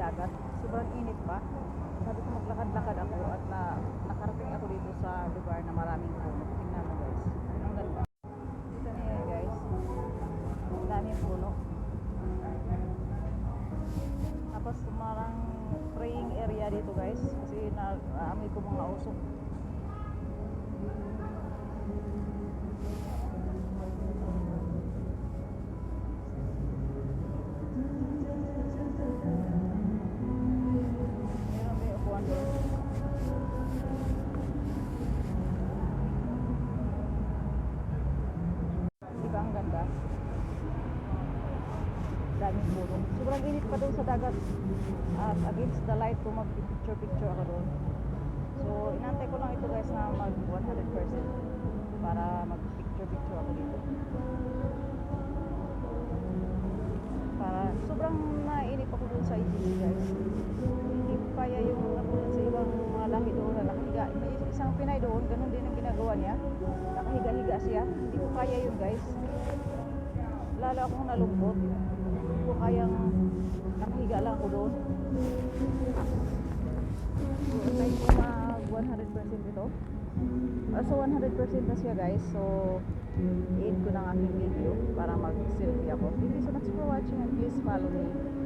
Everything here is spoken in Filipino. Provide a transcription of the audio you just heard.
dagat. Sobrang init pa. Sabi ko maglakad-lakad ako at na, nakarating ako dito sa lugar na maraming puno. Tingnan mo guys. Ang ganda. Dito niya guys. Ang daming puno. Tapos marang praying area dito guys. Kasi na, naamoy ko mga usok. Daming puno. Sobrang init pa doon sa dagat. At against the light ko mag-picture-picture ako doon. So, inantay ko lang ito guys na mag 100% para mag-picture-picture ako dito. Para sobrang nainip ako doon sa EGC guys. Hindi kaya yung katulad sa ibang mga lahi doon na nakahiga. May isang Pinay doon, ganun din ang ginagawa niya. Nakahiga-higa siya. Hindi ko kaya yun guys. Lalo akong nalungkot. Kayang nakahiga lang ako doon. So, mag 100% ito. Ah, so 100% na siya guys. So, i-end ko ng aking video para mag-selfie ako. Thank you so much for watching and please follow me.